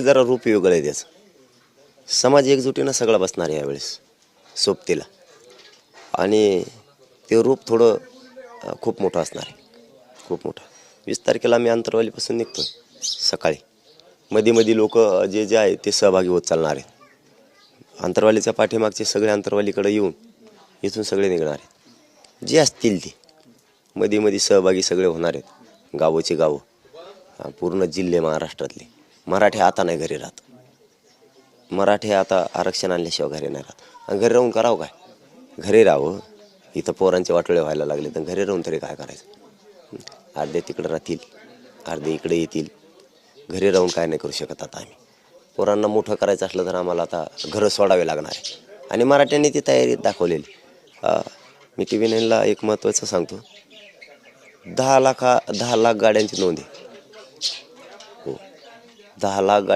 जरा रूप वेगळं आहे त्याचं. समाज एकजुटीनं सगळा बसणार आहे यावेळेस सोबतीला. आणि ते रूप थोडं खूप मोठं असणार आहे. खूप मोठं. वीस तारखेला आम्ही अंतरवालीपासून निघतो सकाळी. मध्ये मध्ये लोक जे जे आहे ते सहभागी होत चालणार आहेत. अंतरवालीच्या पाठीमागचे सगळे अंतरवालीकडे येऊन इथून सगळे निघणार आहेत. जे असतील ते. मध्ये मध्ये सहभागी सगळे होणार आहेत गावोचे गावं. पूर्ण जिल्हे महाराष्ट्रातले. मराठी आता नाही घरी राहत. मराठी आता आरक्षण आणल्याशिवाय घरी नाही राहत. आणि घरी राहून करावं काय? घरी राहावं. इथं पोरांचे वाटोळे व्हायला लागले तर घरी राहून तरी काय करायचं? अर्धे तिकडे राहतील अर्धे इकडे येतील. घरी राहून काय नाही करू शकत आता आम्ही. पोरांना मोठं करायचं असलं तर आम्हाला आता घरं सोडावे लागणार आहे. आणि मराठ्यांनी ती तयारी दाखवलेली. मी टी व्ही नाईनला एक महत्त्वाचं सांगतो. दहा लाखा दहा लाख गाड्यांची नोंद आहे. दहा लाख गाड्या